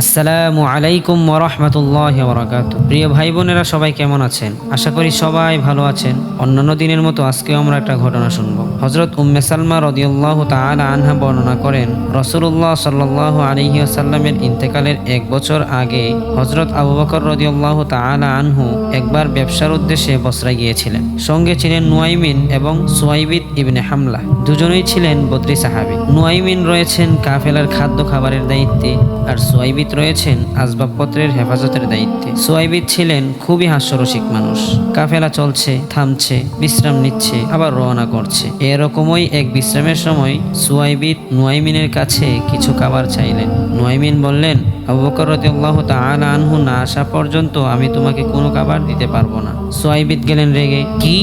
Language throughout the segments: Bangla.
আসসালামু আলাইকুম ওরহমতুল্লাহ বরাকাত প্রিয় ভাই বোনেরা সবাই কেমন আছেন? আশা করি সবাই ভালো আছেন। অন্যান্য দিনের মতো আজকেও আমরা একটা ঘটনা শুনব। হজরত উম্মে সালমা রদিউল্লাহ তাআলা আনহা বর্ণনা করেন রসুল্লাহ সাল্লাহ আলহি আসাল্লামের ইন্তেকালের এক বছর আগে হজরত আবু বকর রদিউল্লাহ তাআলা আনহু একবার ব্যবসার উদ্দেশ্যে বসরা গিয়েছিলেন। সঙ্গে ছিলেন নুয়াইমিন এবং সোয়াইবিদ ইবনে হামলা। দুজনেই ছিলেন বদ্রি সাহাবি। নুয়াইমিন রয়েছেন কাফেলার খাদ্য খাবারের দায়িত্বে আর সোয়াইবিদ রয়েছেন আসবাবপত্রের হেফাজতের দায়িত্বে। সোয়াইবিদ ছিলেন খুবই হাস্যরসিক মানুষ। কাফেলা চলছে, থামছে, বিশ্রাম নিচ্ছে, আবার রওনা করছে। এরকমই এক বিশ্রামের সময় সোয়াইবিদ নুয়াইমিনের কাছে কিছু খাবার চাইলেন। নুয়াইমিন বললেন আবু বকর রাদিয়াল্লাহু তাআলা আনহু না আসা পর্যন্ত আমি তোমাকে কোনো খাবার দিতে পারব না। সোয়াইবিদ গেলেন রেগে, কি?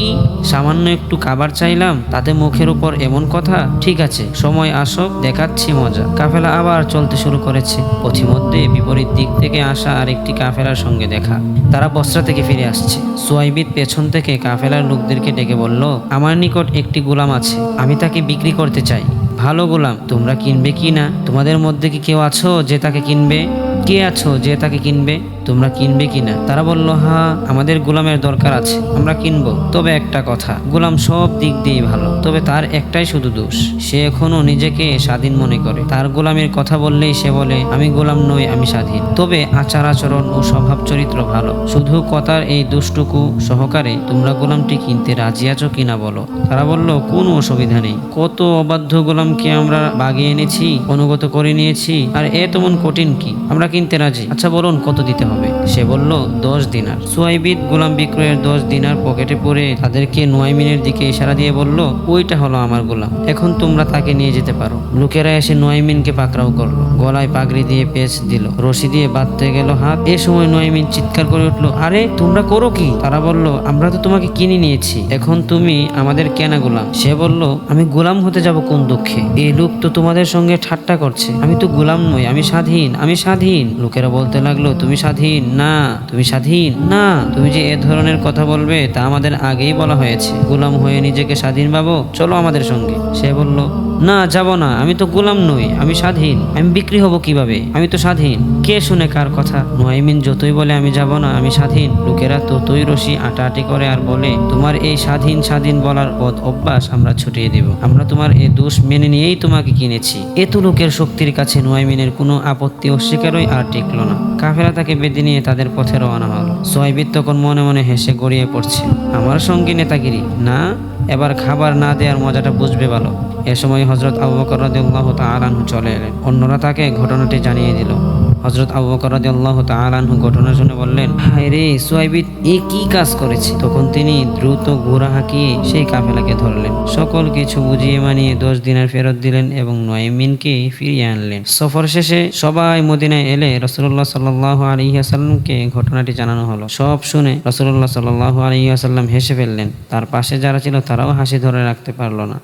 সামান্য একটু খাবার চাইলাম? তাতে মুখের উপর এমন কথা? ঠিক আছে, সময় আসক দেখাচ্ছি মজা। কাফেলা আবার চলতে শুরু করেছে। পথিমধ্যে বিপরীত দিক থেকে আসা আরেকটি কাফেলার সঙ্গে দেখা। তারা বস্ত্রা থেকে ফিরে আসছে। সোয়াইবিদ পেছন থেকে কাফেলার লোকদেরকে ডেকে বলল, আমার নিকট একটি গোলাম আছে, আমি তাকে বিক্রি করতে চাই। ভালো গোলাম, তোমরা কিনবে কি না? তোমাদের মধ্যে কি কেউ আছো যে তাকে কিনবে? কে আছো যে তাকে কিনবে? তোমরা কিনবে কিনা? তারা বলল হ্যাঁ আমাদের গোলামের দরকার আছে, আমরা কিনবো। তবে একটা কথা, গোলাম সব দিক দিয়েই ভালো, তবে তার একটাই শুধু দোষ, সে এখনও নিজেকে স্বাধীন মনে করে। তার গোলামের কথা বললেই সে বলে, আমি গোলাম নই, আমি স্বাধীন। তবে আচার আচরণ ও স্বভাব চরিত্র ভালো, শুধু কথার এই দোষটুকু সহকারে তোমরা গোলামটি কিনতে রাজি আছো কিনা বলো। তারা বলল, কোনো অসুবিধা নেই, কত অবাধ্য গোলামকে আমরা বাগিয়ে এনেছি, অনুগত করে নিয়েছি, আর এ তেমন কঠিন কি? আমরা কিনতে রাজি। আচ্ছা বলুন, কত দিতে হবে? সে বলল, দশ দিনার। সুয়াইবিদ গোলাম বিক্রয়ের দশ দিনার পকেটে পরে তাদেরকে নোয়াইমিনের দিকে ইশারা দিয়ে বলল, ওইটা হলো আমার গোলাম। এখন তোমরা তাকে নিয়ে যেতে পারো। লোকেরা এসে নোয়াইমিনকে পাকড়াও করল। গলায় পাগড়ি দিয়ে পেঁচ দিল। রশি দিয়ে বাঁধতে গেল হাত। এ সময় নোয়াইমিন চিৎকার করে উঠল, আরে, তোমরা করো কি? তারা বলল, আমরা তো তোমাকে কিনে নিয়েছি। এখন তুমি আমাদের কেনা গোলাম। সে বলল, আমি গোলাম হতে যাব কোন দুঃখে? এই লোক তো তোমাদের সঙ্গে ঠাট্টা করছে। আমি তো গোলাম নই, আমি স্বাধীন আমি স্বাধীন। লোকেরা বলতে লাগল, তুমি স্বাধীন? না। তুমি স্বাধীন? না। তুমি যে এ ধরনের কথা বলবে, তা আমাদের আগেই বলা হয়েছে। গোলাম হয়ে নিজেকে স্বাধীন ভাবো। চলো আমাদের সঙ্গে। সে বলল না, যাব না। আমি তো গোলাম নই, আমি স্বাধীন। আমি বিক্রি হব কীভাবে? আমি তো স্বাধীন। কে শুনে কার কথা? নোয়াইমিন যতই বলে আমি যাব না, আমি স্বাধীন। লোকেরা ততই রশি আটাআটি করে আর বলে, তোমার এই স্বাধীন স্বাধীন বলার পথ অভ্যাস আমরা ছুটিয়ে দিব। আমরা তোমার এই দোষ মেনে নিয়েই তোমাকে কিনেছি। এত লোকের শক্তির কাছে নোয়াইমিনের কোনো আপত্তি অস্বীকারই আর টিকলো না। কাফেরা তাকে বেঁধে নিয়ে তাদের পথে রওনা হলো। সোয়াইবিদ তখন মনে মনে হেসে গড়িয়ে পড়ছে, আমার সঙ্গে নেতাগিরি, না? এবার খাবার না দেওয়ার মজাটা বুঝবে ভালো। এ সময় হজরত আবু বকর রাদিয়াল্লাহু তাআলা চলে এলেন। অন্যরা তাকে ঘটনাটি জানিয়ে দিল। হজরত আবু বকর রাদিয়াল্লাহু তাআলা আনহু ঘটনা শুনে বললেন, হায় রে সুয়াইবিদ এ কি কাজ করেছে? তখন তিনি দ্রুত ঘোড়া হাঁকিয়ে সেই কাফেলাকে ধরলেন। সকল কিছু বুঝিয়ে মানিয়ে দশ দিনের ফেরত দিলেন এবং নয়মিনকে ফিরিয়ে আনলেন। সফর শেষে সবাই মদিনায় এলে রসুল্লাহ সাল্লাহ আলহিহাসাল্লামকে ঘটনাটি জানানো হলো। সব শুনে রসুল্লাহ সাল্লাহ আলহিহাসাল্লাম হেসে ফেললেন। তার পাশে যারা ছিল তারাও হাসি ধরে রাখতে পারল না।